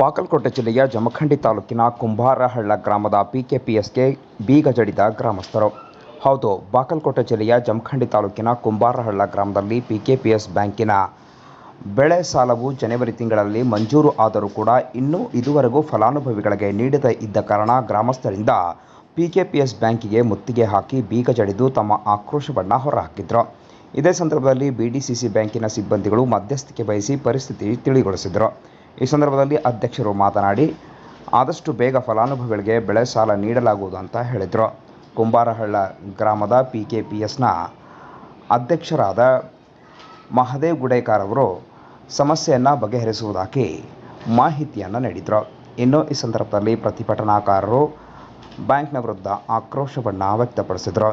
ಬಾಗಲಕೋಟೆ ಜಿಲ್ಲೆಯ ಜಮಖಂಡಿ ತಾಲೂಕಿನ ಕುಂಬಾರಹಳ್ಳ ಗ್ರಾಮದ ಪಿಕೆಪಿಎಸ್ಗೆ ಬೀಗ ಜಡಿದ ಗ್ರಾಮಸ್ಥರು. ಹೌದು, ಬಾಗಲಕೋಟೆ ಜಿಲ್ಲೆಯ ಜಮಖಂಡಿ ತಾಲೂಕಿನ ಕುಂಬಾರಹಳ್ಳ ಗ್ರಾಮದಲ್ಲಿ ಪಿಕೆಪಿಎಸ್ ಬ್ಯಾಂಕಿನ ಬೆಳೆ ಸಾಲವು ಜನವರಿ ತಿಂಗಳಲ್ಲಿ ಮಂಜೂರು ಆದರೂ ಕೂಡ ಇನ್ನೂ ಇದುವರೆಗೂ ಫಲಾನುಭವಿಗಳಿಗೆ ನೀಡದೇ ಇದ್ದ ಕಾರಣ ಗ್ರಾಮಸ್ಥರಿಂದ ಪಿಕೆಪಿಎಸ್ ಬ್ಯಾಂಕಿಗೆ ಮುತ್ತಿಗೆ ಹಾಕಿ ಬೀಗ ಜಡಿದು ತಮ್ಮ ಆಕ್ರೋಶವನ್ನು ಹೊರಹಾಕಿದ್ರು. ಇದೇ ಸಂದರ್ಭದಲ್ಲಿ ಬಿಡಿಸಿಸಿ ಬ್ಯಾಂಕಿನ ಸಿಬ್ಬಂದಿಗಳು ಮಧ್ಯಸ್ಥಿಕೆ ವಹಿಸಿ ಪರಿಸ್ಥಿತಿ ತಿಳಿಗೊಳಿಸಿದರು. ಈ ಸಂದರ್ಭದಲ್ಲಿ ಅಧ್ಯಕ್ಷರು ಮಾತನಾಡಿ, ಆದಷ್ಟು ಬೇಗ ಫಲಾನುಭವಿಗಳಿಗೆ ಬೆಳೆ ಸಾಲ ನೀಡಲಾಗುವುದು ಅಂತ ಹೇಳಿದರು. ಕುಂಬಾರಹಳ್ಳ ಗ್ರಾಮದ ಪಿ ಕೆ ಪಿ ಎಸ್ನ ಅಧ್ಯಕ್ಷರಾದ ಮಹದೇವ್ ಗುಡೇಕಾರ್ ಅವರು ಸಮಸ್ಯೆಯನ್ನು ಬಗೆಹರಿಸುವುದಾಗಿ ಮಾಹಿತಿಯನ್ನು ನೀಡಿದರು. ಇನ್ನು ಈ ಸಂದರ್ಭದಲ್ಲಿ ಪ್ರತಿಭಟನಾಕಾರರು ಬ್ಯಾಂಕ್ನ ವಿರುದ್ಧ ಆಕ್ರೋಶವನ್ನು ವ್ಯಕ್ತಪಡಿಸಿದರು.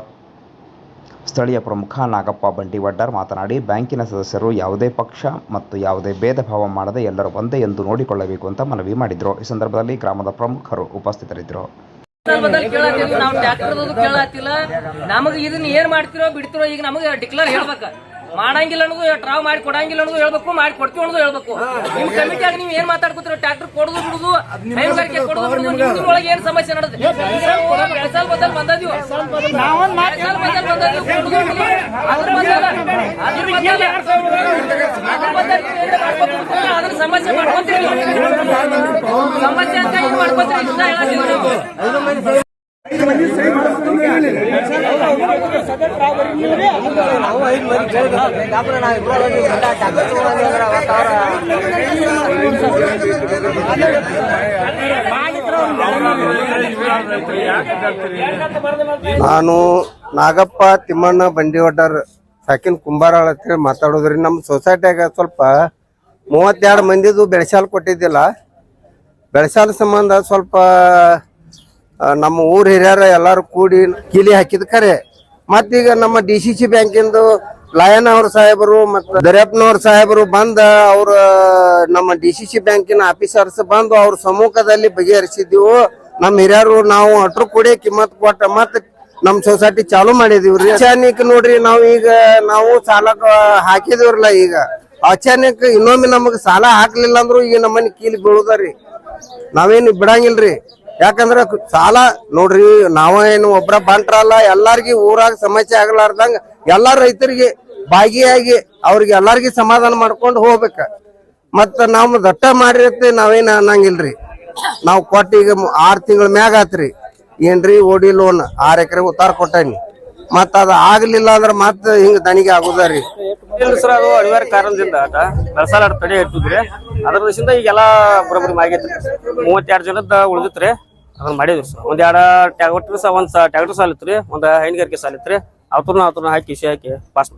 ಸ್ಥಳೀಯ ಪ್ರಮುಖ ನಾಗಪ್ಪ ಬಂಡಿವಡ್ಡರ್ ಮಾತನಾಡಿ, ಬ್ಯಾಂಕಿನ ಸದಸ್ಯರು ಯಾವುದೇ ಪಕ್ಷ ಮತ್ತು ಯಾವುದೇ ಭೇದ ಭಾವ ಮಾಡದೆ ಎಲ್ಲರೂ ಒಂದೇ ಎಂದು ನೋಡಿಕೊಳ್ಳಬೇಕು ಅಂತ ಮನವಿ ಮಾಡಿದರು. ಈ ಸಂದರ್ಭದಲ್ಲಿ ಗ್ರಾಮದ ಪ್ರಮುಖರು ಉಪಸ್ಥಿತರಿದ್ದರು. ಇದನ್ನ ಏನ್ ಮಾಡ್ತಿರೋ ಬಿಡ್ತಿರೋ, ಈಗ ನಮಗೆ ಡಿಕ್ಲೇರ್ ಹೇಳ್ಬೇಕ. ಮಾಡಂಗಿಲ್ಲ ಅನ್ನೋದು ಟ್ರಾವ್ ಮಾಡಿ ಕೊಡಂಗಿಲ್ಲ ಅನ್ನೋದು ಹೇಳ್ಬೇಕು ಮಾಡಿ ಕೊಡ್ತೀವಿ ಅನ್ನೋದು ಹೇಳ್ಬೇಕು ನಿಮ್ ಕಮಿಟಿಯಾಗ ನೀವು ಏನ್ ಮಾತಾಡ್ಕೊತೀರ ಟ್ರಾಕ್ಟರ್ ಕೊಡುದು ಬಿಡುದು ಹೈನುಗಾರಿಕೆ ಕೊಡುದು ಬಿಡುದು ನಿಮ್ದ್ರೊಳಗೆ ಏನ್ ಸಮಸ್ಯೆ ನಡೆದ ಬೆಳಸಾಲ ಬದಲ್ ಬಂದದೀವಿ ಬೆಳಸಾಲ ಬದಲ್ ಬಂದದೀವಿ ಕೊಡುದು ಬಿಡುದು ಅದ್ರ ಬದಲ ಅದ್ರ ಬದಲ ಅದ್ರ ಬದಲ ನೀವು ಏನ್ ಮಾಡ್ಕೊತೀರಿ ಗೊತ್ತಾ? ಅದ್ರ ಸಮಸ್ಯೆ ಮಾಡ್ಕೊತೀರಿ ನೀವು. ಸಮಸ್ಯೆ ಅಂತ ಏನ್ ಮಾಡ್ಕೊತೀರಿ ಇಷ್ಟ ಹೇಳತ್ತೀವಿ ನಾವು ನಾನು ನಾಗಪ್ಪ ತಿಮ್ಮಣ್ಣ ಬಂಡಿವಡ್ಡರ್ ಸಾಕಿನ್ ಕುಂಬಾರಾಳ ಅಂತೇಳಿ ಮಾತಾಡೋದ್ರಿ. ನಮ್ಮ ಸೊಸೈಟಿಯಾಗ ಸ್ವಲ್ಪ ಮೂವತ್ತೆರಡು ಮಂದಿದು ಬೆಳೆಸಾಲ ಕೊಟ್ಟಿದ್ದಿಲ್ಲ. ಬೆಳೆಸಾಲ ಸಂಬಂಧ ಸ್ವಲ್ಪ ನಮ್ಮ ಊರ್ ಹಿರಿಯರ ಎಲ್ಲರೂ ಕೂಡಿ ಕೀಲಿ ಹಾಕಿದ ಖರೆ ಮತ್ತೀಗ ನಮ್ಮ ಡಿ ಸಿ ಸಿ ಬ್ಯಾಂಕಿಂದು ಲಯನ್ ಅವ್ರ ಸಾಹೇಬರು ಮತ್ತು ದರ್ಯಪ್ಪನವ್ರ ಸಾಹೇಬರು ಬಂದ ಅವ್ರ, ನಮ್ಮ ಡಿ ಸಿ ಸಿ ಬ್ಯಾಂಕಿನ ಆಫೀಸರ್ಸ್ ಬಂದು ಅವ್ರ ಸಮ್ಮುಖದಲ್ಲಿ ಬಗೆಹರಿಸಿದ್ದೆವು. ನಮ್ಮ ಹಿರಿಯರು ನಾವು ಅಟ್ರು ಕೊಡಿ ಕಿಮ್ಮತ್ ಕೊಟ್ಟ ಮತ್ ನಮ್ ಸೊಸೈಟಿ ಚಾಲು ಮಾಡಿದೀವ್ರಿ. ಅಚಾನಕ್ ನೋಡ್ರಿ ನಾವ್ ಈಗ, ನಾವು ಸಾಲ ಹಾಕಿದಿವ್ರಲ್ಲ ಈಗ. ಅಚಾನಕ್ ಇನ್ನೊಮ್ಮೆ ನಮಗ್ ಸಾಲ ಹಾಕ್ಲಿಲ್ಲ ಅಂದ್ರು ಈಗ ನಮ್ಮನೆ ಕೀಲಿ ಬೀಳುದ್ರಿ. ನಾವೇನು ಬಿಡಂಗಿಲ್ರಿ. ಯಾಕಂದ್ರ ಸಾಲ ನೋಡ್ರಿ ನಾವೇನು ಒಬ್ರ ಬಂಟ್ರಲ್ಲ, ಎಲ್ಲಾರ್ಗಿ ಊರಾಗ ಸಮಸ್ಯೆ ಆಗ್ಲಾರ್ದಂಗ ಎಲ್ಲಾ ರೈತರಿಗೆ ಭಾಗಿಯಾಗಿ ಅವ್ರಿಗೆ ಎಲ್ಲಾರ್ಗಿ ಸಮಾಧಾನ ಮಾಡ್ಕೊಂಡು ಹೋಗ್ಬೇಕ. ಮತ್ತ ನಾವು ದಟ್ಟ ಮಾಡಿರತ್ತೆ ನಾವೇನ್ ಅನ್ನಂಗಿಲ್ರಿ. ನಾವು ಕೊಟ್ಟ ಈಗ ಆರ್ ತಿಂಗಳ ಮ್ಯಾಗ ಆತ್ರಿ. ಏನ್ರಿ, ಓಡಿ ಲೋನ್ ಆರ್ ಎಕರೆ ಉತ್ತಾರ ಕೊಟ್ಟೇನಿ. ಮತ್ತ ಅದ ಆಗ್ಲಿಲ್ಲ ಅಂದ್ರ ಮತ್ತ ಹಿಂಗ ದಣಿಗೆ ಆಗುದ್ರಿ ಸರ್ ಅದು ಕಾರಣದಿಂದ ಬೆಳಸಾಲ ತಡೆ ಇಟ್ಟಿದ್ರಿ ಬ್ರಬರಿ ಈಗೆಲ್ಲ ಬರೋಬ್ಬರಿ ಆಗೈತಿ ಮೂವತ್ತೆರಡು ಜನದ ಉಳಿದಿತ್ರಿ. ಅದನ್ನ ಮಾಡಿದ್ರು ಸರ್. ಒಂದ್ ಎರಡ್ ಟ್ಯಾಕ್ಟರ್ ಒಂದ್ ಟ್ಯಾಕ್ಟರ್ ಸಾಲ ಇತ್ರಿ ಒಂದ್ ಹೈನುಗಾರಿಕೆ ಸಾಲ ಅವ್ರನ್ನ ಅವ್ರನ್ನ ಹಾಕಿ ಇಸಿ ಹಾಕಿ ಪಾಸ್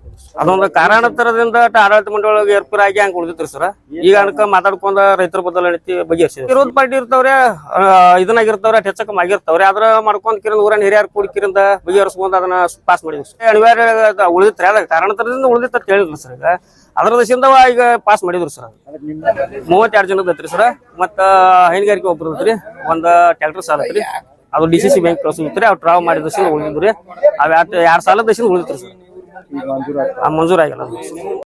ಅದೊಂದು ಕಾರಣಾಂತರದಿಂದ ಆಡಳಿತ ಮಂಡಳಿ ಒಳಗೆ ಏರ್ಪುರಾಗಿ ಹಂಗೆ ಉಳಿದಿತ್ರಿ ಸರ್ ಈಗ ಅನ್ಕ ಮಾತಾಡ್ಕೊಂಡ ರೈತರ ಬದಲ ನೀತಿ ಬಗೆಹರಿಸಿದ್ವಿ ವಿರೋಧ ಪಾರ್ಟಿ ಇರ್ತಾವ್ರೆ ಇದನ್ನಾಗಿರ್ತಾವ್ರೆ ಹೆಚ್ಚ ಕಮ್ಮಿ ಆಗಿರ್ತಾವ್ರೆ. ಅದ್ರ ಮಾಡ್ಕೊಂಡ್ ಕಿರಿಂದ ಊರನ್ ಹಿರಿಯರ್ ಕೂಡಿ ಕಿರಿಂದ ಬಗೆಹರಿಸ್ಕೊಂಡ್ ಅದನ್ನ ಪಾಸ್ ಮಾಡಿದ್ವಿ ಅನಿವಾರ್ಯ ಅದ ಉಳಿದಿತ್ರಿ. ಅದ ಕಾರಣಾಂತರದಿಂದ ಉಳಿದಿತ್ತ ಅಂತ ಹೇಳಿದ್ರು ಸರ್ ಈಗ. ಅದ್ರ ದಶಿಂದ ಈಗ ಪಾಸ್ ಮಾಡಿದ್ರು ಸರ್ ಮೂವತ್ತೆರಡು ಜನದ ಐತ್ರಿ ಸರ್ ಮತ್ತ ಹೈನುಗಾರಿಕೆ ಒಬ್ರು ಐತ್ರಿ. ಒಂದ್ ಟ್ರ್ಯಾಕ್ಟರ್ ಸಾಲ ಐತ್ರಿ ಅದು ಡಿ ಸಿ ಸಿ ಬ್ಯಾಂಕ್ ಕಳ್ಸಿದ್ರಿ ಅವ್ರು ಟ್ರಾವ್ ಮಾಡಿದ ದಶಿಂದ ಉಳಿದಿದ್ರಿ ಅವ್ ಎರಡ್ ಸಾಲದ ದಶಿಂದ ಉಳಿದ್ರಿ ಸರ್. ಮಂಜೂರಾಗಿಲ್ಲ